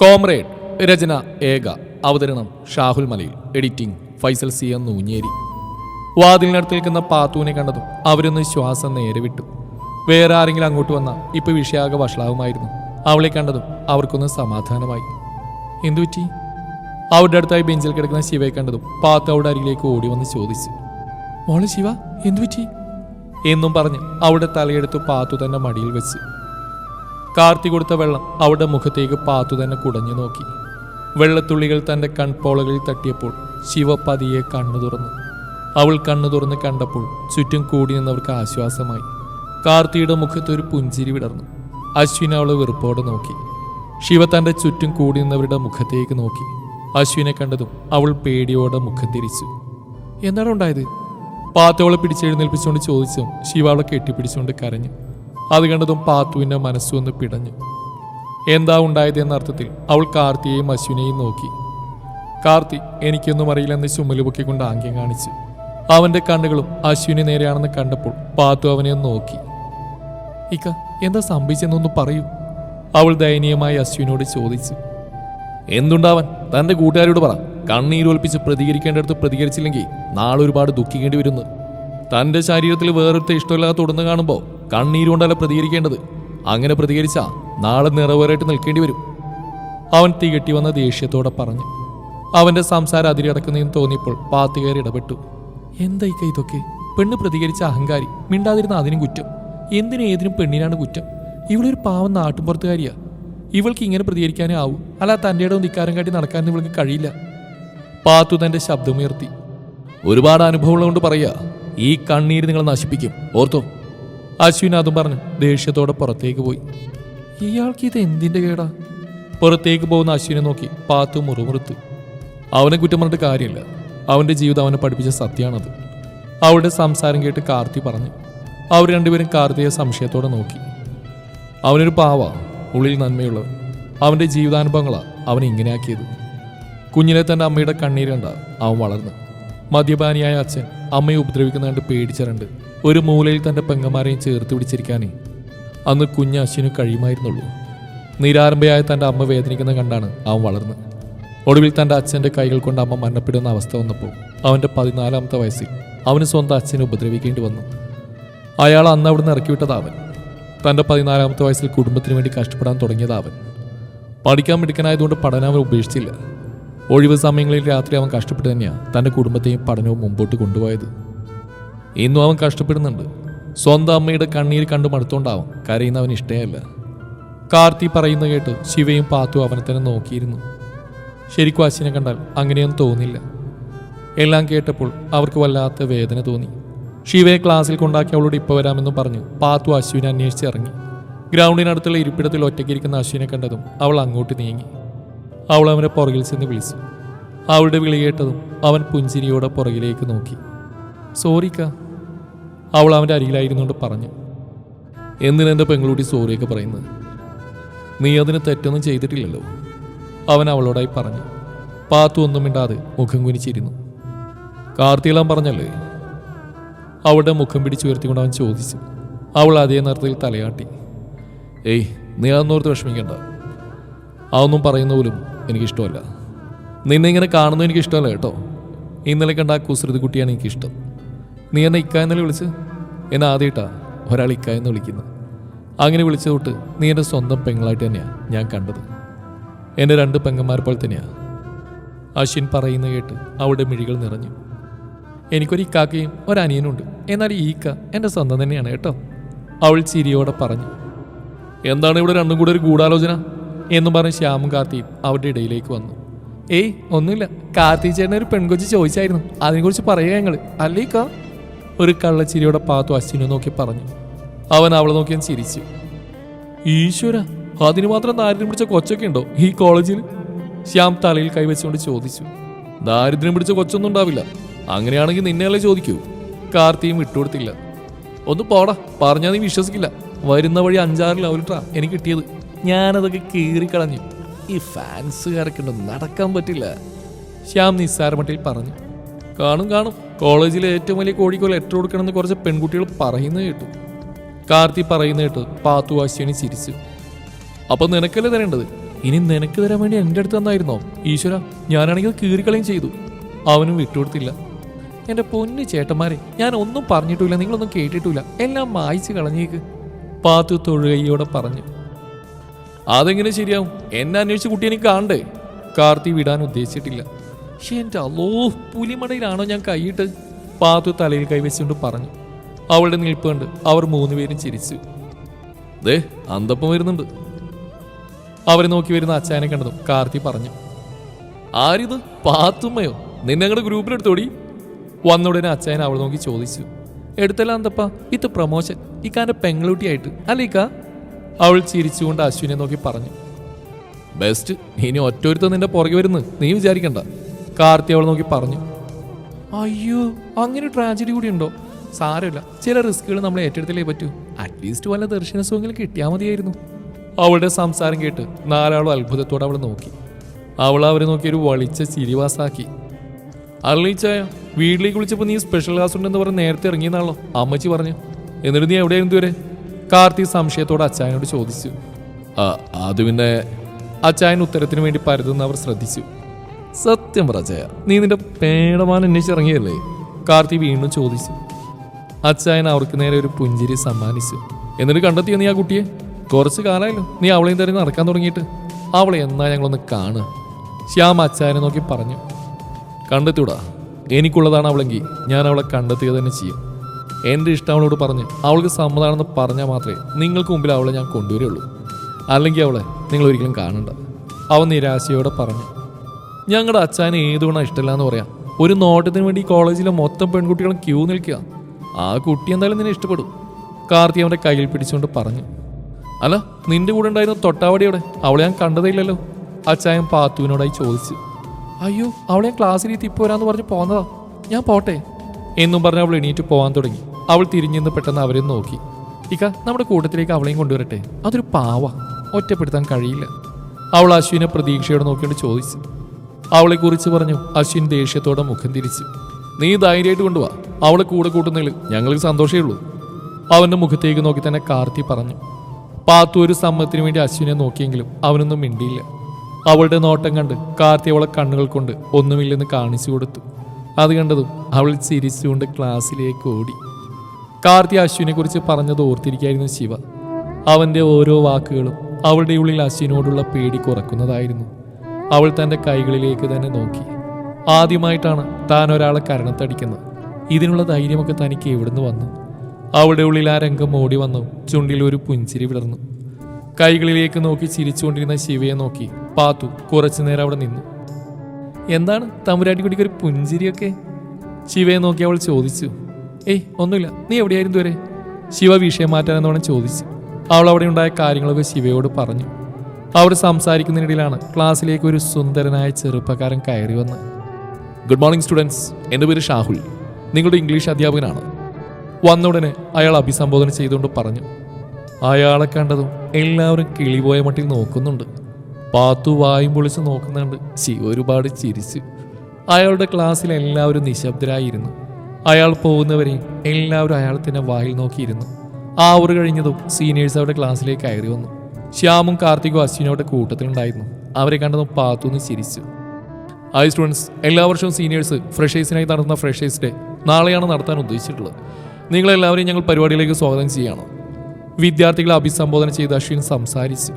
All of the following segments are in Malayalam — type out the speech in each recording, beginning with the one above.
കോമ്രേഡ് രചന ഏക. അവതരണം Shahul Malayil. Editing Faisal C N Noonjeri. വാതിലിനടുത്ത് നിൽക്കുന്ന പാത്തുവിനെ കണ്ടതും അവരൊന്ന് ശ്വാസം നേരെ വിട്ടു. വേറെ ആരെങ്കിലും അങ്ങോട്ട് വന്ന ഇപ്പൊ വിഷയാകെ വഷളാവുമായിരുന്നു. അവളെ കണ്ടതും അവർക്കൊന്ന് സമാധാനമായി. എന്തു പറ്റി? അവരുടെ അടുത്തായി ബെഞ്ചിൽ കിടക്കുന്ന ശിവയെ കണ്ടതും പാത്തു അവിടെ അരികിലേക്ക് ഓടി വന്ന് ചോദിച്ചു. മോളെ ശിവ എന്തു പറ്റി? എന്നും പറഞ്ഞ് അവളുടെ തലയെടുത്ത് പാത്തു തന്റെ മടിയിൽ വെച്ച്. കാർത്തി കൊടുത്ത വെള്ളം അവളുടെ മുഖത്തേക്ക് പാത്തു തന്നെ കുടഞ്ഞു നോക്കി. വെള്ളത്തുള്ളികൾ തന്റെ കൺപോളകളിൽ തട്ടിയപ്പോൾ ശിവ പതിയെ കണ്ണു തുറന്നു. അവൾ കണ്ണു തുറന്ന് കണ്ടപ്പോൾ ചുറ്റും കൂടി നിന്നവർക്ക് ആശ്വാസമായി. കാർത്തിയുടെ മുഖത്ത് ഒരു പുഞ്ചിരി വിടർന്നു. അശ്വിൻ അവളെ വെറുപ്പോടെ നോക്കി. ശിവ തന്റെ ചുറ്റും കൂടി നിന്നവരുടെ മുഖത്തേക്ക് നോക്കി. അശ്വിനെ കണ്ടതും അവൾ പേടിയോടെ മുഖം തിരിച്ചു. എന്താണ് ഉണ്ടായത്? പാത്തോളെ പിടിച്ചെഴുന്നേൽപ്പിച്ചുകൊണ്ട് ചോദിച്ചു ശിവ അവളെ കെട്ടിപ്പിടിച്ചുകൊണ്ട് കരഞ്ഞു. അത് കണ്ടതും പാത്തുവിന്റെ മനസ്സൊന്ന് പിടഞ്ഞു. എന്താ ഉണ്ടായത് എന്ന അർത്ഥത്തിൽ അവൾ കാർത്തിയെയും അശ്വിനെയും നോക്കി. കാർത്തി എനിക്കൊന്നും അറിയില്ലെന്ന് ചുമൽ പൊക്കിക്കൊണ്ട് ആംഗ്യം കാണിച്ചു. അവന്റെ കണ്ണുകളും അശ്വിനെ നേരെയാണെന്ന് കണ്ടപ്പോൾ പാത്തു അവനെ ഒന്ന് നോക്കി. ഇക്ക എന്താ സംഭവിച്ചെന്നൊന്ന് പറയൂ. അവൾ ദയനീയമായി അശ്വിനോട് ചോദിച്ചു. എന്തുണ്ടാവൻ? തന്റെ കൂട്ടുകാരോട് പറ. കണ്ണീരൊൽപ്പിച്ച് പ്രതികരിക്കേണ്ടടുത്ത് പ്രതികരിച്ചില്ലെങ്കിൽ നാളെ ഒരുപാട് ദുഃഖിക്കേണ്ടി വരുന്നു. തന്റെ ശരീരത്തിൽ വേറൊരുത്തെ ഇഷ്ടമില്ലാതെ തുടർന്ന് കാണുമ്പോൾ കണ്ണീരുകൊണ്ടല്ല പ്രതികരിക്കേണ്ടത്. അങ്ങനെ പ്രതികരിച്ച നാളെ നിറവേറായിട്ട് നിൽക്കേണ്ടി വരും. അവൻ തികട്ടി വന്ന ദേഷ്യത്തോടെ പറഞ്ഞു. അവന്റെ സംസാരം അതിരടക്കുന്നതെന്ന് തോന്നിയപ്പോൾ പാത്തുകയറി ഇടപെട്ടു. എന്തായിക്ക ഇതൊക്കെ? പെണ്ണ് പ്രതികരിച്ച അഹങ്കാരി മിണ്ടാതിരുന്ന അതിനും കുറ്റം. എന്തിനും ഏതിനും പെണ്ണിനാണ് കുറ്റം? ഇവളൊരു പാവം നാട്ടുമ്പുറത്തുകാരിയാ ഇവൾക്ക് ഇങ്ങനെ പ്രതികരിക്കാനേ ആവൂ. അല്ല തന്റെ ഇടം നിക്കാരം കാട്ടി നടക്കാനും ഇവൾക്ക് കഴിയില്ല. പാത്തു തന്റെ ശബ്ദമുയർത്തി. ഒരുപാട് അനുഭവമുള്ളതുകൊണ്ട് പറയാ ഈ കണ്ണീര് നിങ്ങളെ നശിപ്പിക്കും. ഓർത്തോ? അശ്വിൻ അതും പറഞ്ഞു ദേഷ്യത്തോടെ പുറത്തേക്ക് പോയി. ഇയാൾക്ക് ഇത് എന്തിന്റെ കേടാ? പുറത്തേക്ക് പോകുന്ന അശ്വിനെ നോക്കി പാത്തു മുറുമുറുത്തു. അവനെ കുറ്റം പറഞ്ഞിട്ട് കാര്യമില്ല. അവന്റെ ജീവിതം അവനെ പഠിപ്പിച്ച സത്യമാണത്. അവളുടെ സംസാരം കേട്ട് കാർത്തി പറഞ്ഞു. അവർ രണ്ടുപേരും കാർത്തിയെ സംശയത്തോടെ നോക്കി. അവനൊരു പാവ ഉള്ളിൽ നന്മയുള്ളവൻ. അവന്റെ ജീവിതാനുഭവങ്ങളാണ് അവനെ ഇങ്ങനെയാക്കിയത്. കുഞ്ഞിനെ തന്റെ അമ്മയുടെ കണ്ണീരണ്ട അവൻ വളർന്നു. മദ്യപാനിയായ അച്ഛൻ അമ്മയെ ഉപദ്രവിക്കുന്നതുകൊണ്ട് പേടിച്ചരണ്ട് ഒരു മൂലയിൽ തന്റെ പെങ്ങന്മാരെയും ചേർത്ത് പിടിച്ചിരിക്കാനേ. അന്ന് കുഞ്ഞ് അശ്വിന് കഴിയുമായിരുന്നുള്ളൂ. നിരാരംഭയായ തന്റെ അമ്മ വേദനിക്കുന്ന കണ്ടാണ് അവൻ വളർന്നത് ഒടുവിൽ തന്റെ അച്ഛന്റെ കൈകൾ കൊണ്ട് അമ്മ മരണപ്പെടുന്ന അവസ്ഥ വന്നപ്പോൾ അവന്റെ പതിനാലാമത്തെ വയസ്സിൽ അവന് സ്വന്തം അച്ഛനെ ഉപദ്രവിക്കേണ്ടി വന്നു. അയാൾ അന്ന് അവിടുന്ന് ഇറക്കിവിട്ടതാവൻ തന്റെ പതിനാലാമത്തെ വയസ്സിൽ കുടുംബത്തിന് വേണ്ടി കഷ്ടപ്പെടാൻ തുടങ്ങിയതാവൻ പഠിക്കാൻ മിടുക്കനായതുകൊണ്ട് പഠനം അവൻ ഉപേക്ഷിച്ചില്ല. ഒഴിവ് സമയങ്ങളിൽ രാത്രി അവൻ കഷ്ടപ്പെട്ട് തന്നെയാണ് തന്റെ കുടുംബത്തെയും പഠനവും മുമ്പോട്ട് കൊണ്ടുപോയത്. ഇന്നും അവൻ കഷ്ടപ്പെടുന്നുണ്ട്. സ്വന്തം അമ്മയുടെ കണ്ണീര് കണ്ടു മടുത്തോണ്ടാവും കരയുന്നവൻ ഇഷ്ടയല്ല. കാർത്തി പറയുന്ന കേട്ട് ശിവയും പാത്തു അവനെ തന്നെ നോക്കിയിരുന്നു. ശരിക്കും അശ്വിനെ കണ്ടാൽ അങ്ങനെയൊന്നും തോന്നില്ല. എല്ലാം കേട്ടപ്പോൾ അവർക്ക് വല്ലാത്ത വേദന തോന്നി. ശിവയെ ക്ലാസ്സിൽ കൊണ്ടാക്കി അവളോട് ഇപ്പോൾ വരാമെന്ന് പറഞ്ഞു പാത്തു അശ്വിനെ അന്വേഷിച്ച് ഇറങ്ങി. ഗ്രൗണ്ടിനടുത്തുള്ള ഇരിപ്പിടത്തിൽ ഒറ്റയ്ക്കിരിക്കുന്ന അശ്വിനെ കണ്ടതും അവൾ അങ്ങോട്ട് നീങ്ങി. അവൾ അവനെ പുറകിൽ ചെന്ന് വിളിച്ചു. അവളുടെ വിളി കേട്ടതും അവൻ പുഞ്ചിരിയോടെ പുറകിലേക്ക് നോക്കി. സോറിക്ക അവൾ അവന്റെ അരികിലായിരുന്നുകൊണ്ട് പറഞ്ഞു എന്തിനാ എന്റെ പെങ്ങളൂട്ടി സോറിയൊക്കെ പറയുന്നത്? നീ അതിന് തെറ്റൊന്നും ചെയ്തിട്ടില്ലല്ലോ. അവൻ അവളോടായി പറഞ്ഞു പാത്തു ഒന്നും മിണ്ടാതെ മുഖം കുനിച്ചിരുന്നു. കാർത്തിയെല്ലാം പറഞ്ഞല്ലേ? അവളുടെ മുഖം പിടിച്ചുയർത്തിക്കൊണ്ട് അവൻ ചോദിച്ചു അവൾ അതേ നേരത്തിൽ തലയാട്ടി ഏയ് നീ അതൊന്നോർത്ത് വിഷമിക്കണ്ട. അതൊന്നും പറയുന്ന പോലും എനിക്കിഷ്ടമല്ല. നിന്നെ ഇങ്ങനെ കാണുന്നത് എനിക്കിഷ്ടമല്ല കേട്ടോ. ഇന്നലെ കണ്ട ആ കുസൃതി കുട്ടിയാണ് എനിക്കിഷ്ടം. നീ എന്നെ ഇക്ക എന്നല്ലേ വിളിച്ച്? എന്നെ ആദ്യമായിട്ടാണ് ഒരാൾ ഇക്ക എന്ന് വിളിക്കുന്നത്. അങ്ങനെ വിളിച്ചു തൊട്ട് നീ എന്റെ സ്വന്തം പെങ്ങളായിട്ട് തന്നെയാണ് ഞാൻ കണ്ടത്. എന്റെ രണ്ട് പെങ്ങന്മാരെ പോലെ തന്നെയാണ് അശ്വിൻ പറയുന്ന കേട്ട് അവളുടെ മിഴികൾ നിറഞ്ഞു. എനിക്കൊരു ഇക്കാക്കയും ഒരനിയനുണ്ട് എന്നാൽ ഈ ഇക്ക എന്റെ സ്വന്തം തന്നെയാണ് കേട്ടോ. അവൾ ചിരിയോടെ പറഞ്ഞു എന്താണ് ഇവിടെ രണ്ടും കൂടെ ഒരു ഗൂഢാലോചന? എന്നും പറഞ്ഞ് ശ്യാമും കാർത്തിയും അവരുടെ ഇടയിലേക്ക് വന്നു. ഏയ് ഒന്നുമില്ല. കാർത്തി ചേട്ടൻ ഒരു പെൺകൊച്ചി ചോദിച്ചായിരുന്നു. അതിനെക്കുറിച്ച് പറയുക ഞങ്ങൾ അല്ലേ കാ ഒരു കള്ളച്ചിരിയുടെ പാത്തു അശ്വിനെ നോക്കി പറഞ്ഞു. അവൻ അവളെ നോക്കിയാൻ ചിരിച്ചു. ഈശ്വര അതിന് മാത്രം ദാരിദ്ര്യം പിടിച്ച കൊച്ചൊക്കെ ഉണ്ടോ ഈ കോളേജിൽ? ശ്യാം തലയിൽ കൈവച്ചുകൊണ്ട് ചോദിച്ചു. ദാരിദ്ര്യം പിടിച്ച കൊച്ചൊന്നും ഉണ്ടാവില്ല. അങ്ങനെയാണെങ്കിൽ നിന്നെയല്ലേ ചോദിക്കൂ? കാർത്തിയും വിട്ടുകൊടുത്തില്ല. ഒന്ന് പോടാ പറഞ്ഞാൽ നീ വിശ്വസിക്കില്ല. വരുന്ന വഴി അഞ്ചാറ് ലവലിട്ടാ എനിക്ക് കിട്ടിയത്. ഞാനതൊക്കെ കീറിക്കളഞ്ഞു. ഈ ഫാൻസുകാരൊക്കെ നടക്കാൻ പറ്റില്ല. ശ്യാം നിസ്സാരമട്ടിൽ പറഞ്ഞു. കാണും കാണും. കോളേജിലെ ഏറ്റവും വലിയ കോഴിക്കോൾ ലെറ്റർ കൊടുക്കണമെന്ന് കുറച്ച് പെൺകുട്ടികൾ പറയുന്നത് കേട്ടു. കാർത്തി പറയുന്ന കേട്ട് പാത്തു അശ്വിനി ചിരിച്ചു. അപ്പൊ നിനക്കല്ലേ തരേണ്ടത്? ഇനി നിനക്ക് തരാൻ വേണ്ടി എന്റെ അടുത്ത് തന്നായിരുന്നോ? ഈശ്വര ഞാനാണെങ്കിൽ കീറിക്കളയും ചെയ്തു. അവനും വിട്ടുകൊടുത്തില്ല. എന്റെ പൊന്നു ചേട്ടന്മാരെ ഞാൻ ഒന്നും പറഞ്ഞിട്ടില്ല നിങ്ങളൊന്നും കേട്ടിട്ടില്ല. എല്ലാം മായ്ച്ചു കളഞ്ഞേക്ക്. പാത്തു തൊഴുകയോടെ പറഞ്ഞു. അതെങ്ങനെ ശരിയാവും? എന്നെ അന്വേഷിച്ച് കുട്ടി എനിക്ക് കാണണ്ടേ? കാർത്തി വിടാൻ ഉദ്ദേശിച്ചിട്ടില്ല. എന്റെ അല്ലോ പുലിമടയിലാണോ ഞാൻ കൈയിട്ട് പാത്തു തലയിൽ കൈവച്ചുകൊണ്ട് പറഞ്ഞു. അവളുടെ നിൽപ്പ് കണ്ട് അവർ മൂന്നുപേരും ചിരിച്ചു. ദേ അന്തപ്പം വരുന്നുണ്ട്. അവരെ നോക്കി വരുന്ന അച്ചായനെ കണ്ടതും കാർത്തി പറഞ്ഞു ആരിത്? പാത്തുമ്മയോ? നിന്നെ ഞങ്ങളുടെ വന്ന ഉടനെ അച്ചായൻ അവൾ നോക്കി ചോദിച്ചു എടുത്തല്ല അന്തപ്പ ഇത് പ്രമോഷൻ. ഇക്കാന്റെ അല്ല ഇക്ക? അവൾ ചിരിച്ചുകൊണ്ട് അശ്വിനെ നോക്കി പറഞ്ഞു ബെസ്റ്റ്. ഇനി ഒറ്റൊരുത്ത നിന്റെ പുറകെ വരുന്നു നീ വിചാരിക്കണ്ട. കാർത്തി അവൾ നോക്കി പറഞ്ഞു അയ്യോ അങ്ങനെ ട്രാജഡി കൂടി ഉണ്ടോ സാരമില്ല. ചില റിസ്കുകൾ നമ്മൾ ഏറ്റെടുത്തലേ പറ്റൂ. അറ്റ്ലീസ്റ്റ് വല്ല ദർശന സുഖങ്ങൾ കിട്ടിയാൽ മതിയായിരുന്നു. അവളുടെ സംസാരം കേട്ട് നാലാളും അത്ഭുതത്തോടെ അവൾ നോക്കി. അവൾ അവരെ നോക്കി ഒരു വളിച്ച ചിരിവാസാക്കി അള്ളിച്ചായ വീട്ടിലേക്ക് വിളിച്ചപ്പോൾ നീ സ്പെഷ്യൽ ക്ലാസ് ഉണ്ടെന്ന് പറഞ്ഞ് നേരത്തെ ഇറങ്ങിയെന്നാണല്ലോ അമ്മച്ചി പറഞ്ഞു. എന്നിട്ട് നീ എവിടെയായിരുന്നു ഇതുവരെ കാർത്തി സംശയത്തോടെ അച്ചായനോട് ചോദിച്ചു. "ആ, അത് പിന്നെ അച്ചായൻ ഉത്തരത്തിന് വേണ്ടി പരതുന്ന അവർ ശ്രദ്ധിച്ചു. സത്യം പറച്ചയ നീ നിന്റെ പേടമാൻ അന്വേഷിച്ചിറങ്ങിയല്ലേ? കാർത്തി വീണ്ടും ചോദിച്ചു. അച്ചായൻ അവർക്ക് നേരെ ഒരു പുഞ്ചിരി സമ്മാനിച്ചു. എന്നിട്ട് കണ്ടെത്തിയോ നീ ആ കുട്ടിയെ? കുറച്ച് കാലമായല്ലോ നീ അവളെയും തെരഞ്ഞ് നടക്കാൻ തുടങ്ങിയിട്ട്. അവളെ എന്നാ ഞങ്ങളൊന്ന് കാണുക? ശ്യാം അച്ചായനെ നോക്കി പറഞ്ഞു. കണ്ടെത്തിയൂടാ എനിക്കുള്ളതാണ് അവളെങ്കിൽ ഞാൻ അവളെ കണ്ടെത്തുക തന്നെ ചെയ്യും. എന്റെ ഇഷ്ടം അവളോട് പറഞ്ഞ് അവൾക്ക് സമ്മതമാണെന്ന് പറഞ്ഞാൽ മാത്രമേ നിങ്ങൾക്ക് മുമ്പിൽ അവളെ ഞാൻ കൊണ്ടുവരുള്ളൂ. അല്ലെങ്കിൽ അവളെ നിങ്ങൾ ഒരിക്കലും കാണണ്ട. അവൻ നിരാശയോടെ പറഞ്ഞു. ഞങ്ങളുടെ അച്ഛന് ഏതുകൊണ്ടാണ് ഇഷ്ടമില്ല എന്ന് പറയാം. ഒരു നോട്ടത്തിന് വേണ്ടി കോളേജിലെ മൊത്തം പെൺകുട്ടികളും ക്യൂ നിൽക്കുക ആ കുട്ടി എന്തായാലും നിന്നെ ഇഷ്ടപ്പെടും. കാർത്തി അവന്റെ കയ്യിൽ പിടിച്ചുകൊണ്ട് പറഞ്ഞു. അല്ല നിന്റെ കൂടെ ഉണ്ടായിരുന്ന തൊട്ടാവടിയോടെ അവളെ ഞാൻ കണ്ടതേ ഇല്ലല്ലോ അച്ചായൻ പാത്തുവിനോടായി ചോദിച്ചു. അയ്യോ അവളെ ക്ലാസ്സിൽ ഇപ്പോൾ വരാന്ന് പറഞ്ഞ് പോന്നതാ. ഞാൻ പോട്ടെ. എന്നും പറഞ്ഞ് അവൾ എണീറ്റ് പോകാൻ തുടങ്ങി. അവൾ തിരിഞ്ഞെന്ന് പെട്ടെന്ന് അവരെ നോക്കി. ഇക്ക നമ്മുടെ കൂട്ടത്തിലേക്ക് അവളെയും കൊണ്ടുവരട്ടെ. അതൊരു പാവ. ഒറ്റപ്പെടുത്താൻ കഴിയില്ല. അവൾ അശ്വിനെ പ്രതീക്ഷയോടെ നോക്കിയിട്ട് ചോദിച്ചു. അവളെ കുറിച്ച് പറഞ്ഞു. അശ്വിൻ ദേഷ്യത്തോടെ മുഖം തിരിച്ചു. നീ ധൈര്യമായിട്ട് കൊണ്ടുപോവാ അവളെ കൂടെ കൂട്ടുന്നതിൽ ഞങ്ങൾക്ക് സന്തോഷമേ ഉള്ളൂ. അവന്റെ മുഖത്തേക്ക് നോക്കി തന്നെ കാർത്തി പറഞ്ഞു. പാത്തു ഒരു സമ്മതത്തിന് വേണ്ടി അശ്വിനെ നോക്കിയെങ്കിലും അവനൊന്നും മിണ്ടിയില്ല. അവളുടെ നോട്ടം കണ്ട് കാർത്തി അവളെ കണ്ണുകൾ കൊണ്ട് ഒന്നുമില്ലെന്ന് കാണിച്ചു കൊടുത്തു. അത് കണ്ടതും അവൾ ചിരിച്ചുകൊണ്ട് ക്ലാസ്സിലേക്ക് ഓടി. കാർത്തി അശ്വിനെ കുറിച്ച് പറഞ്ഞത് ഓർത്തിരിക്കായിരുന്നു ശിവ. അവന്റെ ഓരോ വാക്കുകളും അവളുടെ ഉള്ളിൽ അശ്വിനോടുള്ള പേടി കുറക്കുന്നതായിരുന്നു. അവൾ തന്റെ കൈകളിലേക്ക് തന്നെ നോക്കി. ആദ്യമായിട്ടാണ് താൻ ഒരാളെ കരണത്തടിക്കുന്നത്. ഇതിനുള്ള ധൈര്യമൊക്കെ തനിക്ക് എവിടുന്ന് വന്നു? അവളുടെ ഉള്ളിൽ ആ രംഗം ഓടി വന്നു. ചുണ്ടിൽ ഒരു പുഞ്ചിരി വിടർന്നു കൈകളിലേക്ക് നോക്കി ചിരിച്ചുകൊണ്ടിരുന്ന ശിവയെ നോക്കി. പാത്തു കുറച്ചു നേരം അവിടെ നിന്നു. എന്താണ് തമ്പുരാട്ടി കുട്ടിക്ക് ഒരു പുഞ്ചിരിയൊക്കെ? ശിവയെ നോക്കി അവൾ ചോദിച്ചു. ഏയ് ഒന്നുമില്ല. നീ എവിടെയായിരുന്നു വരെ ശിവ വിഷയം മാറ്റാനെന്നോണം ചോദിച്ചു. അവൾ അവിടെ ഉണ്ടായ കാര്യങ്ങളൊക്കെ ശിവയോട് പറഞ്ഞു. അവർ സംസാരിക്കുന്നതിനിടയിലാണ് ക്ലാസ്സിലേക്ക് ഒരു സുന്ദരനായ ചെറുപ്പക്കാരൻ കയറി വന്ന്. ഗുഡ് മോർണിംഗ് സ്റ്റുഡൻസ് എന്റെ പേര് ഷാഹുൽ. നിങ്ങളുടെ ഇംഗ്ലീഷ് അധ്യാപകനാണ്. വന്ന ഉടനെ അയാൾ അഭിസംബോധന ചെയ്തുകൊണ്ട് പറഞ്ഞു. അയാളെ കണ്ടതും എല്ലാവരും കിളിപോയ മട്ടിൽ നോക്കുന്നുണ്ട്. പാത്തു വായും പൊളിച്ച് നോക്കുന്നുണ്ട്. ശിവ ഒരുപാട് ചിരിച്ചു. അയാളുടെ ക്ലാസ്സിൽ എല്ലാവരും നിശബ്ദരായിരുന്നു. അയാൾ പോകുന്നവരെയും എല്ലാവരും അയാൾ തന്നെ വായിൽ നോക്കിയിരുന്നു. ആ ഒരു കഴിഞ്ഞതും സീനിയേഴ്സ് അവരുടെ ക്ലാസ്സിലേക്ക് കയറി വന്നു. ശ്യാമും കാർത്തികും അശ്വിനോടെ കൂട്ടത്തിലുണ്ടായിരുന്നു. അവരെ കണ്ടതും പാത്തുനിന്ന് ചിരിച്ചു. ഹായ് സ്റ്റുഡൻസ് എല്ലാ വർഷവും സീനിയേഴ്സ് ഫ്രഷേഴ്സിനായി നടത്തുന്ന ഫ്രഷേഴ്സ് ഡേ നാളെയാണ് നടത്താൻ ഉദ്ദേശിച്ചിട്ടുള്ളത്. നിങ്ങളെല്ലാവരെയും ഞങ്ങൾ പരിപാടിയിലേക്ക് സ്വാഗതം ചെയ്യണം വിദ്യാർത്ഥികളെ അഭിസംബോധന ചെയ്ത് അശ്വിൻ സംസാരിച്ചു.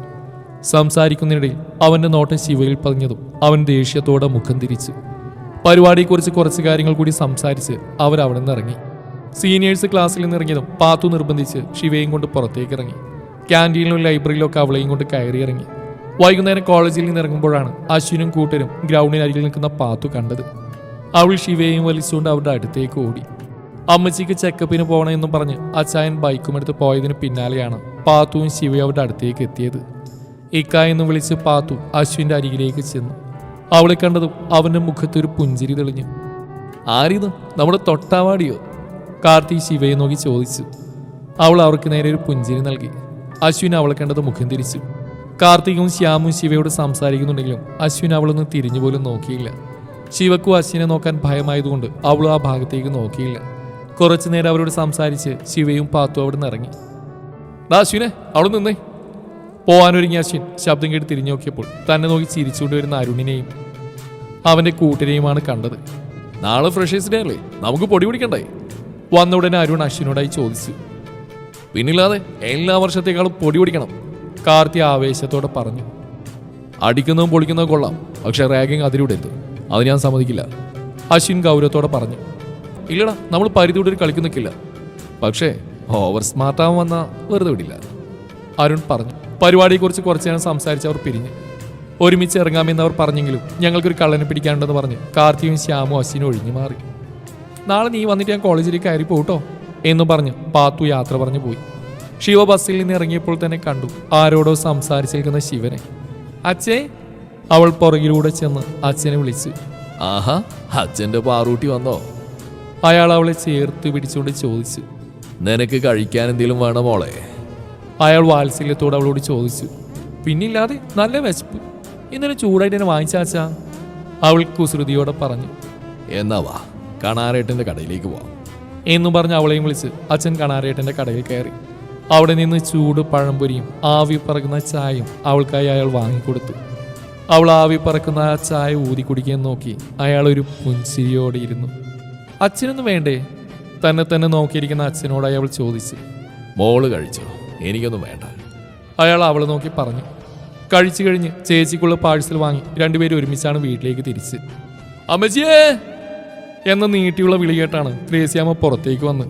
സംസാരിക്കുന്നതിനിടയിൽ അവന്റെ നോട്ടം ശിവയിൽ പതിഞ്ഞതും അവൻ ദേഷ്യത്തോടെ മുഖം തിരിച്ചു. പരിപാടിയെക്കുറിച്ച് കുറച്ച് കാര്യങ്ങൾ കൂടി സംസാരിച്ച് അവരവിടെ നിന്ന് ഇറങ്ങി സീനിയേഴ്സ് ക്ലാസ്സിൽ നിന്ന് ഇറങ്ങിയതും പാത്തു നിർബന്ധിച്ച് ശിവയും കൊണ്ട് പുറത്തേക്ക് ഇറങ്ങി ക്യാന്റീനിലും ലൈബ്രറിയിലും ഒക്കെ അവളെയും കൊണ്ട് കയറി ഇറങ്ങി. വൈകുന്നേരം കോളേജിൽ നിന്ന് ഇറങ്ങുമ്പോഴാണ് അശ്വിനും കൂട്ടരും ഗ്രൗണ്ടിനരികിൽ നിൽക്കുന്ന പാത്തു കണ്ടത്. അവൾ ശിവയെയും വലിച്ചുകൊണ്ട് അവരുടെ അടുത്തേക്ക് ഓടി. അമ്മച്ചിക്ക് ചെക്കപ്പിന് പോകണമെന്നും പറഞ്ഞ് അച്ചായൻ ബൈക്കും എടുത്ത് പോയതിന് പിന്നാലെയാണ് പാത്തുവും ശിവയും അവരുടെ അടുത്തേക്ക് എത്തിയത്. ഇക്ക എന്ന് വിളിച്ച് പാത്തു അശ്വിന്റെ അരികിലേക്ക് ചെന്നു. അവളെ കണ്ടതും അവന്റെ മുഖത്ത് ഒരു പുഞ്ചിരി തെളിഞ്ഞു. ആരിത്? നമ്മുടെ തൊട്ടാവാടിയോ? കാർത്തി ശിവയെ നോക്കി ചോദിച്ചു. അവൾ അവർക്ക് നേരെ ഒരു പുഞ്ചിരി നൽകി. അശ്വിൻ കണ്ടത് മുഖം തിരിച്ചു. കാർത്തികും ശ്യാമും ശിവയോട് സംസാരിക്കുന്നുണ്ടെങ്കിലും അശ്വിൻ അവളൊന്നും തിരിഞ്ഞു പോലും നോക്കിയില്ല. ശിവക്കും അശ്വിനെ നോക്കാൻ ഭയമായതുകൊണ്ട് അവൾ ആ ഭാഗത്തേക്ക് നോക്കിയില്ല. കുറച്ചു നേരം അവരോട് സംസാരിച്ച് ശിവയും പാത്തു അവിടെ നിന്ന് ഇറങ്ങി അശ്വിനെ അവിടെ നിന്നേ. പോവാനൊരുങ്ങിയ അശ്വിൻ ശബ്ദം കേട്ട് തിരിഞ്ഞു നോക്കിയപ്പോൾ തന്നെ നോക്കി ചിരിച്ചുകൊണ്ട് വരുന്ന അരുണിനെയും അവന്റെ കൂട്ടരെയുമാണ് കണ്ടത്. നാളെ ഫ്രഷേഴ്സ് ഡേ അല്ലേ? നമുക്ക് പൊടി പിടിക്കണ്ടേ? വന്ന ഉടനെ അരുൺ അശ്വിനോടായി ചോദിച്ചു. പിന്നില്ലാതെ എല്ലാ വർഷത്തേക്കാളും പൊടി പിടിക്കണം. കാർത്തി ആവേശത്തോടെ പറഞ്ഞു. അടിക്കുന്നതും പൊളിക്കുന്നതും കൊള്ളാം. പക്ഷെ റാഗിങ് അതിലൂടെരുത് അത് ഞാൻ സമ്മതിക്കില്ല. അശ്വിൻ ഗൗരവത്തോടെ പറഞ്ഞു. ഇല്ലടാ നമ്മൾ പരിധി കളിക്കു നിൽക്കില്ല. പക്ഷേ ഓവർ സ്മാർട്ടാവാൻ വന്ന വെറുതെ വിടില്ല. അരുൺ പറഞ്ഞു. പരിപാടിയെക്കുറിച്ച് കുറച്ച് നേരം സംസാരിച്ച് അവർ പിരിഞ്ഞു. ഒരുമിച്ച് ഇറങ്ങാമെന്ന് അവർ പറഞ്ഞെങ്കിലും ഞങ്ങൾക്കൊരു കള്ളനെ പിടിക്കാനുണ്ടെന്ന് പറഞ്ഞ് കാർത്തിയും ശ്യാമും അശ്വിനും ഒഴിഞ്ഞു മാറി. നാളെ നീ വന്നിട്ട് ഞാൻ കോളേജിലേക്ക് കയറി പോട്ടോ എന്ന് പറഞ്ഞ് പാത്തു യാത്ര പറഞ്ഞു പോയി. ശിവ ബസ്സിൽ നിന്ന് ഇറങ്ങിയപ്പോൾ തന്നെ കണ്ടു ആരോടോ സംസാരിച്ചിരിക്കുന്ന ശിവനെ. അച്ഛേ അവൾ പുറകിലൂടെ ചെന്ന് അച്ഛനെ വിളിച്ചു. ആഹാ അച്ഛന്റെ പാറൂട്ടി വന്നോ? അയാൾ അവളെ ചേർത്ത് പിടിച്ചുകൊണ്ട് ചോദിച്ചു. നിനക്ക് കഴിക്കാൻ എന്തെങ്കിലും വേണോ മോളെ? അയാൾ വാത്സല്യത്തോട് അവളോട് ചോദിച്ചു. പിന്നില്ലാതെ നല്ല വിശപ്പ്. ഇന്നലെ ചൂടായിട്ട് എന്നെ വാങ്ങിച്ചാച്ചാ അവൾ കുസൃതിയോടെ പറഞ്ഞു. എന്നാ വാ കണാരേട്ടന്റെ കടയിലേക്ക് പോവാം. എന്നും പറഞ്ഞ് അവളെയും വിളിച്ച് അച്ഛൻ കണാരേട്ടന്റെ കടയിൽ കയറി. അവിടെ നിന്ന് ചൂട് പഴംപൊരിയും ആവി പറക്കുന്ന ചായയും അവൾക്കായി അയാൾ വാങ്ങിക്കൊടുത്തു. അവൾ ആവി പറക്കുന്ന ആ ചായ ഊതി കുടിക്കാൻ നോക്കി അയാൾ ഒരു പുൻസിരിയോടെ ഇരുന്നു. അച്ഛനൊന്നും വേണ്ടേ? തന്നെ തന്നെ നോക്കിയിരിക്കുന്ന അച്ഛനോടായി അവൾ ചോദിച്ചു. മോൾ കഴിച്ചോ? എനിക്കൊന്നും വേണ്ട. അയാൾ അവളെ നോക്കി പറഞ്ഞു. കഴിച്ചു കഴിഞ്ഞ് ചേച്ചിക്കുള്ള പാഴ്സൽ വാങ്ങി രണ്ടുപേരും ഒരുമിച്ചാണ് വീട്ടിലേക്ക് തിരിച്ച്. അമ്മച്ചിയേ എന്ന നീട്ടിയുള്ള വിളികേട്ടാണ് ത്രേസ്യാമ്മ പുറത്തേക്ക് വന്ന്.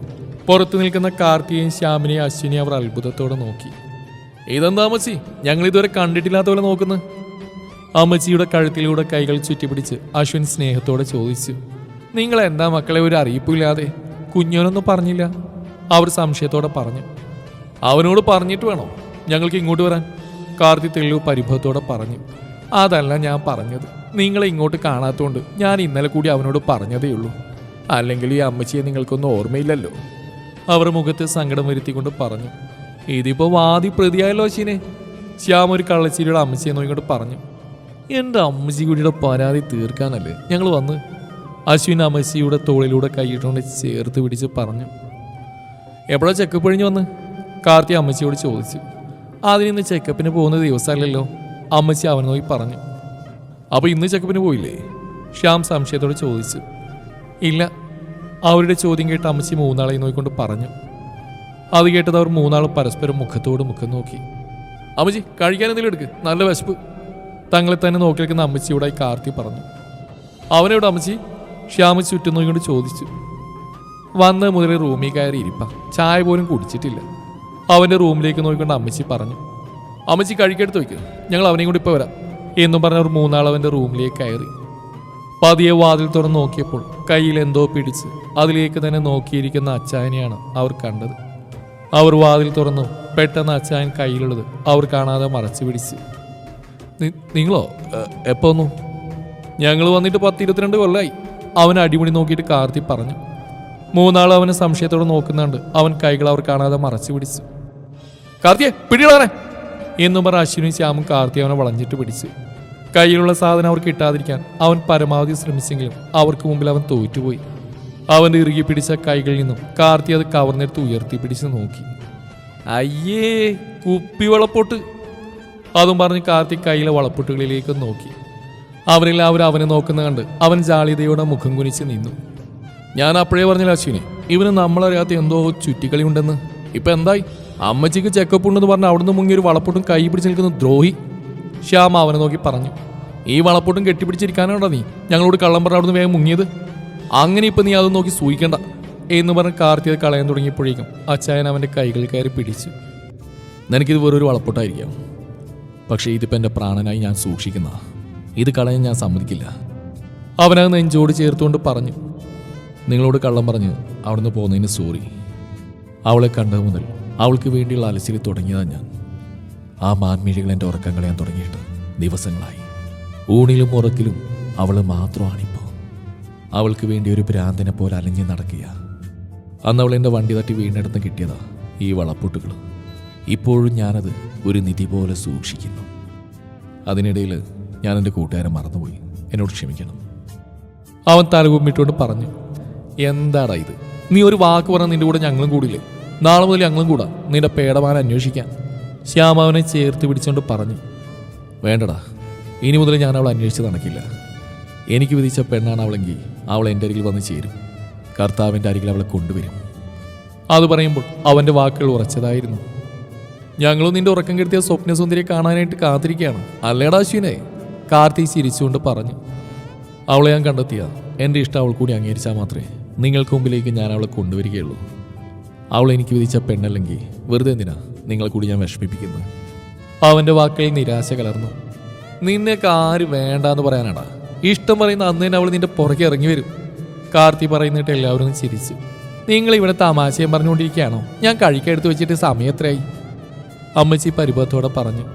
പുറത്തു നിൽക്കുന്ന കാർത്തികയും ശ്യാമിനെയും അശ്വിനെയും അവർ അത്ഭുതത്തോടെ നോക്കി. ഇതെന്താ അമ്മച്ചി? ഞങ്ങൾ ഇതുവരെ കണ്ടിട്ടില്ലാത്ത പോലെ നോക്കുന്നു. അമ്മച്ചിയുടെ കഴുത്തിലൂടെ കൈകൾ ചുറ്റിപ്പിടിച്ച് അശ്വിൻ സ്നേഹത്തോടെ ചോദിച്ചു. നിങ്ങൾ എന്താ മക്കളെ ഒരു അറിയിപ്പില്ലാതെ കുഞ്ഞോനൊന്നും പറഞ്ഞില്ല? അവർ സംശയത്തോടെ പറഞ്ഞു. അവനോട് പറഞ്ഞിട്ട് വേണോ? ഞങ്ങൾക്ക് ഇങ്ങോട്ട് വരാൻ? കാർത്തി തെളിവ് പരിഭവത്തോടെ പറഞ്ഞു. അതല്ല ഞാൻ പറഞ്ഞത്. നിങ്ങളെ ഇങ്ങോട്ട് കാണാത്തതുകൊണ്ട് ഞാൻ ഇന്നലെ കൂടി അവനോട് പറഞ്ഞതേ ഉള്ളൂ. അല്ലെങ്കിൽ ഈ അമ്മച്ചിയെ നിങ്ങൾക്കൊന്നും ഓർമ്മയില്ലല്ലോ. അവർ മുഖത്ത് സങ്കടം വരുത്തിക്കൊണ്ട് പറഞ്ഞു. ഇതിപ്പോ വാദി പ്രതിയായല്ലോ അശ്വിനെ ശ്യാം ഒരു കള്ളച്ചിരിയുടെ അമ്മച്ചിയെ നോക്കിക്കൊണ്ട് പറഞ്ഞു. എന്റെ അമ്മച്ചി കൂടിയുടെ പരാതി തീർക്കാനല്ലേ ഞങ്ങൾ വന്ന്? അശ്വിൻ അമ്മച്ചിയുടെ തോളിലൂടെ കൈയിട്ടുകൊണ്ട് ചേർത്ത് പിടിച്ച് പറഞ്ഞു. എപ്പോഴാ ചെക്കപ്പ് കഴിഞ്ഞ് വന്ന്? കാർത്തി അമ്മച്ചിയോട് ചോദിച്ചു. അതിനിന്ന് ചെക്കപ്പിന് പോകുന്ന ദിവസമല്ലല്ലോ. അമ്മച്ചി അവനോയി പറഞ്ഞു. അപ്പോൾ ഇന്ന് ചെക്കപ്പിന് പോയില്ലേ? ശ്യാം സംശയത്തോടെ ചോദിച്ചു. ഇല്ല. അവരുടെ ചോദ്യം കേട്ട് അമ്മച്ചി മൂന്നാളെ നോക്കിക്കൊണ്ട് പറഞ്ഞു. അത് കേട്ടത് അവർ മൂന്നാളും പരസ്പരം മുഖത്തോട് മുഖം നോക്കി. അമ്മച്ചി കഴിക്കാൻ എന്തെങ്കിലും എടുക്ക്. നല്ല വിശപ്പ്. തങ്ങളെ തന്നെ നോക്കി നിൽക്കുന്ന അമ്മച്ചിയോടായി കാർത്തി പറഞ്ഞു. അവനോട് അമ്മച്ചി? ശ്യാമ ചുറ്റും നോക്കിക്കൊണ്ട് ചോദിച്ചു. വന്ന് മുതൽ റൂമിൽ കയറി ഇരിപ്പ. ചായ പോലും കുടിച്ചിട്ടില്ല. അവന്റെ റൂമിലേക്ക് നോക്കിക്കൊണ്ട് അമ്മച്ചി പറഞ്ഞു. അമ്മച്ചി കഴിക്കെടുത്ത് വയ്ക്കുക ഞങ്ങൾ അവനെയും കൂടി ഇപ്പോൾ വരാം. എന്നും പറഞ്ഞ ഒരു മൂന്നാൾ അവന്റെ റൂമിലേക്ക് കയറി. പതിയെ വാതിൽ തുറന്ന് നോക്കിയപ്പോൾ കയ്യിൽ എന്തോ പിടിച്ച് അതിലേക്ക് തന്നെ നോക്കിയിരിക്കുന്ന അച്ചായനെയാണ് അവർ കണ്ടത്. അവർ വാതിൽ തുറന്നു പെട്ടെന്ന് അച്ചായൻ കയ്യിലുള്ളത് അവർ കാണാതെ മറച്ചു പിടിച്ചു. നിങ്ങളോ? എപ്പോ ഒന്നു ഞങ്ങൾ വന്നിട്ട് പത്ത് ഇരുപത്തിരണ്ട് കൊല്ലായി. അവൻ അടിമുടി നോക്കിയിട്ട് കാർത്തി പറഞ്ഞു. മൂന്നാൾ അവനെ സംശയത്തോടെ നോക്കുന്നുണ്ട്. അവൻ കൈകൾ അവർ കാണാതെ മറച്ചു പിടിച്ചു. കാർത്തിയെ പിടികളാനെ എന്നും പറഞ്ഞ അശ്വിനും ശ്യാമും കാർത്തി അവനെ വളഞ്ഞിട്ട് പിടിച്ചു. കയ്യിലുള്ള സാധനം അവർക്ക് കിട്ടാതിരിക്കാൻ അവൻ പരമാവധി ശ്രമിച്ചെങ്കിലും അവർക്ക് മുമ്പിൽ അവൻ തോറ്റുപോയി. അവൻ ഇറുകി പിടിച്ച കൈകളിൽ നിന്നും കാർത്തി അത് കവർന്നെടുത്ത് ഉയർത്തി പിടിച്ച് നോക്കി. അയ്യേ കുപ്പി വളപ്പൊട്ട്. അതും പറഞ്ഞ് കാർത്തി കയ്യിലെ വളപ്പൊട്ടുകളിലേക്ക് നോക്കി. അവരെല്ലാവരും അവനെ നോക്കുന്ന കണ്ട് അവൻ ജാളിതയോടെ മുഖം കുനിച്ച് നിന്നു. ഞാൻ അപ്പോഴേ പറഞ്ഞില്ല അശ്വിനെ ഇവന് നമ്മളറിയാത്ത എന്തോ ചുറ്റിക്കളി ഉണ്ടെന്ന് ഇപ്പൊ എന്തായി? അമ്മച്ചിക്ക് ചെക്കപ്പ് ഉണ്ടെന്ന് പറഞ്ഞ് അവിടുന്ന് ഒരു വളപ്പൊട്ടും കൈ പിടിച്ച് നിൽക്കുന്ന ദ്രോഹി. ശ്യാമ അവനെ നോക്കി പറഞ്ഞു ഈ വളപ്പൊട്ടും കെട്ടിപ്പിടിച്ചിരിക്കാനാണോ നീ? ഞങ്ങളോട് കള്ളം പറഞ്ഞ അവിടുന്ന് വേഗം മുങ്ങിയത്. അങ്ങനെ ഇപ്പം നീ അത് നോക്കി സൂയിക്കണ്ട എന്ന് പറഞ്ഞ് കാർത്തിയത് കളയാൻ തുടങ്ങിയപ്പോഴേക്കും അച്ചായൻ അവന്റെ കൈകൾ കയറി പിടിച്ചു. നിനക്കിത് വെറൊരു വളപ്പൊട്ടായിരിക്കാം. പക്ഷേ ഇതിപ്പോൾ എന്റെ പ്രാണനായി ഞാൻ സൂക്ഷിക്കുന്ന ഇത് കളയാൻ ഞാൻ സമ്മതിക്കില്ല. അവനത് നെഞ്ചോട് ചേർത്തുകൊണ്ട് പറഞ്ഞു നിങ്ങളോട് കള്ളം പറഞ്ഞ് അവിടുന്ന് പോകുന്നതിന് സോറി. അവളെ കണ്ടത് മുതൽ അവൾക്ക് വേണ്ടിയുള്ള അലച്ചിൽ തുടങ്ങിയതാണ് ഞാൻ. ആ മാൻമിഴികൾ എന്റെ ഉറക്കം കളയാൻ തുടങ്ങിയിട്ട് ദിവസങ്ങളായി. ഊണിലും ഉറക്കിലും അവൾ മാത്രമാണിപ്പോൾ അവൾക്ക് വേണ്ടി ഒരു ഭ്രാന്തനെ പോലെ അലഞ്ഞ് നടക്കുക. അന്ന് അവൾ എന്റെ വണ്ടി തട്ടി വീണ്ടെടുത്ത് കിട്ടിയതാ ഈ വളപ്പൊട്ടുകൾ ഇപ്പോഴും ഞാനത് ഒരു നിധി പോലെ സൂക്ഷിക്കുന്നു. അതിനിടയിൽ ഞാൻ എന്റെ കൂട്ടുകാരൻ മറന്നുപോയി. എന്നോട് ക്ഷമിക്കണം. അവൻ തലകുമ്മിട്ടുകൊണ്ട് പറഞ്ഞു എന്താടാ ഇത്? നീ ഒരു വാക്ക് പറഞ്ഞാൽ നിന്റെ കൂടെ ഞങ്ങളും കൂടില്ലേ? നാളെ മുതൽ ഞങ്ങളും കൂടാ. നിന്റെ പേടമാൻ അന്വേഷിക്കാൻ. ശ്യാമാവനെ ചേർത്ത് പിടിച്ചുകൊണ്ട് പറഞ്ഞു. വേണ്ടടാ. ഇനി മുതൽ ഞാൻ അവളെ അന്വേഷിച്ച് നടക്കില്ല. എനിക്ക് വിധിച്ച പെണ്ണാണ് അവളെങ്കിൽ അവൾ എന്റെ അരികിൽ വന്ന് ചേരും. കർത്താവിന്റെ അരികിൽ അവളെ കൊണ്ടുവരും. അത് പറയുമ്പോൾ അവന്റെ വാക്കുകൾ ഉറച്ചതായിരുന്നു. ഞങ്ങളും നിന്റെ ഉറക്കം കെടുത്തിയ സ്വപ്നസുന്ദരിയെ കാണാനായിട്ട് കാത്തിരിക്കുകയാണ്. അല്ലേടാ അശ്വിനെ? കാർത്തി ചിരിച്ചുകൊണ്ട് പറഞ്ഞു. അവളെ ഞാൻ കണ്ടെത്തിയ. എന്റെ ഇഷ്ടം അവൾ കൂടി അംഗീകരിച്ചാൽ മാത്രമേ നിങ്ങൾക്ക് മുമ്പിലേക്ക് ഞാൻ അവളെ കൊണ്ടുവരികയുള്ളൂ. അവൾ എനിക്ക് വിധിച്ച പെണ്ണല്ലെങ്കിൽ വെറുതെ എന്തിനാ നിങ്ങളെ കൂടി ഞാൻ വിഷമിപ്പിക്കുന്നത്? അവന്റെ വാക്കിൽ നിരാശ കലർന്നു. നിന്നെയൊക്കെ ആര് വേണ്ടാന്ന് പറയാനാടാ? ഇഷ്ടം പറയുന്ന അന്ന് തന്നെ അവൾ നിന്റെ പുറകെ ഇറങ്ങി വരും. കാർത്തി പറയുന്നിട്ട് എല്ലാവരും ചിരിച്ചു. നിങ്ങൾ ഇവിടെ തമാശയും പറഞ്ഞുകൊണ്ടിരിക്കുകയാണോ? ഞാൻ കഴിക്കെടുത്ത് വെച്ചിട്ട് സമയത്രയായി അമ്മച്ചി പരിഭവത്തോടെ പറഞ്ഞു.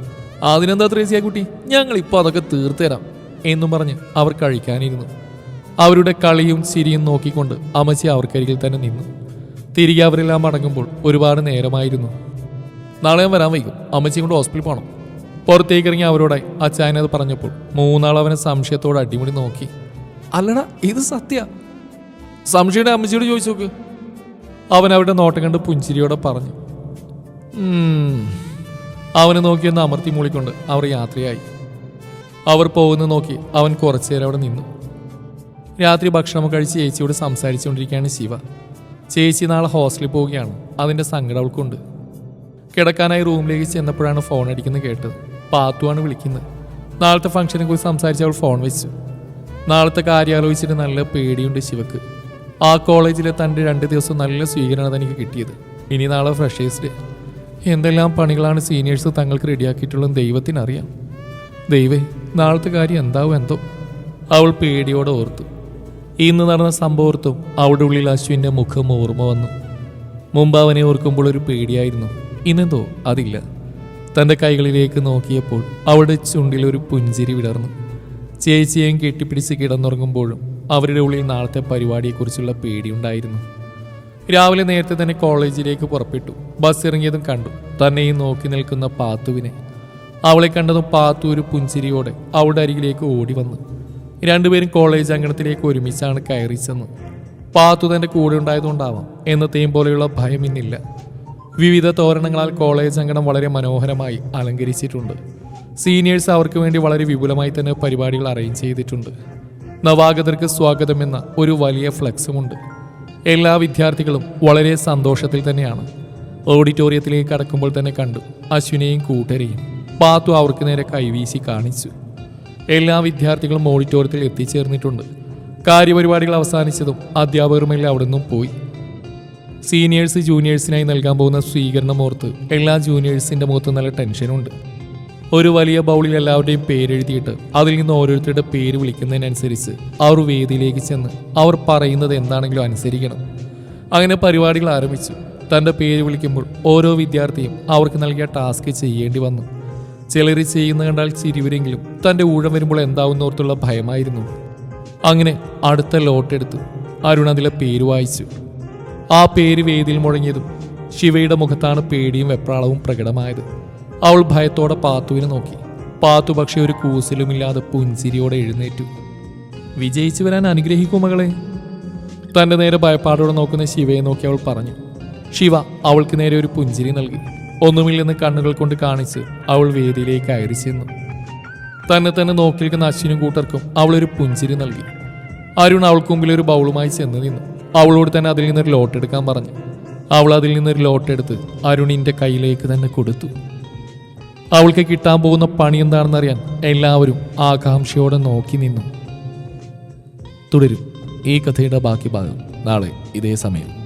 അതിനെന്താ ത്രേസിയ കുട്ടി? ഞങ്ങൾ ഇപ്പോൾ അതൊക്കെ തീർത്തുതരാം എന്നും പറഞ്ഞ് അവർ കഴിക്കാനിരുന്നു. അവരുടെ കളിയും ചിരിയും നോക്കിക്കൊണ്ട് അമ്മച്ചി അവർക്കരികിൽ തന്നെ നിന്നു. തിരികെ അവരെല്ലാം മടങ്ങുമ്പോൾ ഒരുപാട് നേരമായിരുന്നു. നാളെ ഞാൻ വരാൻ വൈകും. അമ്മച്ചി കൊണ്ട് ഹോസ്പിറ്റലിൽ പോകണം പുറത്തേക്ക് ഇറങ്ങി അവരോടായി അച്ചായനത് പറഞ്ഞപ്പോൾ മൂന്നാൾ അവനെ സംശയത്തോട് അടിമുടി നോക്കി. അല്ലടാ ഇത് സത്യ. സംശയുടെ അമ്മച്ചിയോട് ചോദിച്ചു നോക്ക്. അവൻ അവരുടെ നോട്ടം കണ്ട് പുഞ്ചിരിയോടെ പറഞ്ഞു. അവനെ നോക്കിയൊന്ന് അമർത്തി മൂളിക്കൊണ്ട് അവർ യാത്രയായി. അവർ പോകുന്ന നോക്കി അവൻ കുറച്ചു നേരം അവിടെ നിന്നു. രാത്രി ഭക്ഷണം കഴിച്ച് ചേച്ചിയോട് സംസാരിച്ചുകൊണ്ടിരിക്കുകയാണ് ശിവ. ചേച്ചി നാളെ ഹോസ്റ്റലിൽ പോവുകയാണ്. അതിന്റെ സങ്കടം അവൾക്കുണ്ട്. കിടക്കാനായി റൂമിലേക്ക് ചെന്നപ്പോഴാണ് ഫോൺ അടിക്കുന്നത് കേട്ടത്. പാത്തുവാണ് വിളിക്കുന്നത്. നാളത്തെ ഫംഗ്ഷനെ കുറിച്ച് സംസാരിച്ച് അവൾ ഫോൺ വെച്ചു. നാളത്തെ കാര്യം ആലോചിച്ചിട്ട് നല്ല പേടിയുണ്ട് ശിവക്ക്. ആ കോളേജിലെ തന്റെ രണ്ട് ദിവസം നല്ല സ്വീകരണം തനിക്ക് കിട്ടിയത്. ഇനി നാളെ ഫ്രഷേഴ്സ് ഡേ എന്തെല്ലാം പണികളാണ് സീനിയേഴ്സ് തങ്ങൾക്ക് റെഡിയാക്കിയിട്ടുള്ളതെന്ന് ദൈവത്തിനറിയാം. ദൈവേ നാളത്തെ കാര്യം എന്താവും എന്തോ. അവൾ പേടിയോടെ ഓർത്തു. ഇന്ന് നടന്ന സംഭവത്തും അവിടെ ഉള്ളിൽ അശ്വിന്റെ മുഖം ഓർമ്മ വന്നു. മുമ്പ് അവനെ ഓർക്കുമ്പോൾ ഒരു പേടിയായിരുന്നു. ഇന്നെന്തോ? അതില്ല. തന്റെ കൈകളിലേക്ക് നോക്കിയപ്പോൾ അവളുടെ ചുണ്ടിൽ ഒരു പുഞ്ചിരി വിടർന്നു. ചേച്ചിയെയും കെട്ടിപ്പിടിച്ച് കിടന്നുറങ്ങുമ്പോഴും അവരുടെ ഉള്ളിൽ നാളത്തെ പരിപാടിയെക്കുറിച്ചുള്ള പേടിയുണ്ടായിരുന്നു. രാവിലെ നേരത്തെ തന്നെ കോളേജിലേക്ക് പുറപ്പെട്ടു. ബസ് ഇറങ്ങിയതും കണ്ടു. തന്നെയും നോക്കി നിൽക്കുന്ന പാത്തുവിനെ. അവളെ കണ്ടതും പാത്തു ഒരു പുഞ്ചിരിയോടെ അവളുടെ അരികിലേക്ക് ഓടി വന്നു. രണ്ടുപേരും കോളേജ് അങ്കണത്തിലേക്ക് ഒരുമിച്ചാണ് കയറി ചെന്ന് പാത്തു തന്റെ കൂടെ ഉണ്ടായതുകൊണ്ടാവാം എന്നത്തെയും പോലെയുള്ള ഭയം ഇന്നില്ല. വിവിധ തോരണങ്ങളാൽ കോളേജ് അങ്കണം വളരെ മനോഹരമായി അലങ്കരിച്ചിട്ടുണ്ട്. സീനിയേഴ്സ് അവർക്ക് വേണ്ടി വളരെ വിപുലമായി തന്നെ പരിപാടികൾ അറേഞ്ച് ചെയ്തിട്ടുണ്ട്. നവാഗതർക്ക് സ്വാഗതമെന്ന ഒരു വലിയ ഫ്ലെക്സുമുണ്ട്. എല്ലാ വിദ്യാർത്ഥികളും വളരെ സന്തോഷത്തിൽ തന്നെയാണ്. ഓഡിറ്റോറിയത്തിലേക്ക് കടക്കുമ്പോൾ തന്നെ കണ്ടു അശ്വിനെയും കൂട്ടരെയും. പാത്തു അവർക്ക് നേരെ കൈവീശി കാണിച്ചു. എല്ലാ വിദ്യാർത്ഥികളും ഓഡിറ്റോറിയത്തിൽ എത്തിച്ചേർന്നിട്ടുണ്ട്. കാര്യപരിപാടികൾ അവസാനിച്ചതും അധ്യാപകരുമെല്ലാം അവിടെ നിന്നും പോയി. സീനിയേഴ്സ് ജൂനിയേഴ്സിനായി നൽകാൻ പോകുന്ന സ്വീകരണം ഓർത്ത് എല്ലാ ജൂനിയേഴ്സിന്റെ മുഖത്ത് നല്ല ടെൻഷനുണ്ട്. ഒരു വലിയ ബൗളിൽ എല്ലാവരുടെയും പേരെഴുതിയിട്ട് അതിൽ നിന്ന് ഓരോരുത്തരുടെ പേര് വിളിക്കുന്നതിനനുസരിച്ച് അവർ വേദിയിലേക്ക് ചെന്ന് അവർ പറയുന്നത് എന്താണെങ്കിലും അനുസരിക്കണം. അങ്ങനെ പരിപാടികൾ ആരംഭിച്ചു. തന്റെ പേര് വിളിക്കുമ്പോൾ ഓരോ വിദ്യാർത്ഥിയും അവർക്ക് നൽകിയ ടാസ്ക് ചെയ്യേണ്ടി വന്നു. ചിലർ ചെയ്യുന്ന കണ്ടാൽ ചിരിവരെങ്കിലും തന്റെ ഊഴം വരുമ്പോൾ എന്താവുന്നോർത്തുള്ള ഭയമായിരുന്നു. അങ്ങനെ അടുത്ത ലോട്ടെടുത്തു അരുൺ അതിലെ പേര് വായിച്ചു. ആ പേര് വേദിയിൽ മുഴങ്ങിയതും ശിവയുടെ മുഖത്താണ് പേടിയും വെപ്രാളവും പ്രകടമായത്. അവൾ ഭയത്തോടെ പാത്തുവിനെ നോക്കി. പാത്തു പക്ഷേ ഒരു കൂസലുമില്ലാതെ പുഞ്ചിരിയോടെ എഴുന്നേറ്റു. വിജയിച്ചു വരാൻ അനുഗ്രഹിക്കൂ മകളെ. തന്റെ നേരെ ഭയപ്പാടോടെ നോക്കുന്ന ശിവയെ നോക്കി അവൾ പറഞ്ഞു. ശിവ അവൾക്ക് നേരെ ഒരു പുഞ്ചിരി നൽകി. ഒന്നുമില്ലെന്ന് കണ്ണുകൾ കൊണ്ട് കാണിച്ച് അവൾ വേദിയിലേക്ക് കയറി ചെന്നു. തന്നെ തന്നെ നോക്കി നിൽക്കുന്ന അശ്വിനും കൂട്ടർക്കും അവൾ ഒരു പുഞ്ചിരി നൽകി. അരുൺ അവൾക്ക് മുമ്പിൽ ഒരു ബൗളുമായി ചെന്ന് നിന്നു. അവളോട് തന്നെ അതിൽ നിന്നൊരു ലോട്ട് എടുക്കാൻ പറഞ്ഞു. അവൾ അതിൽ നിന്നൊരു ലോട്ട് എടുത്ത് അരുണിന്റെ കയ്യിലേക്ക് തന്നെ കൊടുത്തു. അവൾക്ക് കിട്ടാൻ പോകുന്ന പണി എന്താണെന്നറിയാൻ എല്ലാവരും ആകാംക്ഷയോടെ നോക്കി നിന്നു. തുടരും ഈ കഥയുടെ ബാക്കി ഭാഗം നാളെ ഇതേ സമയം.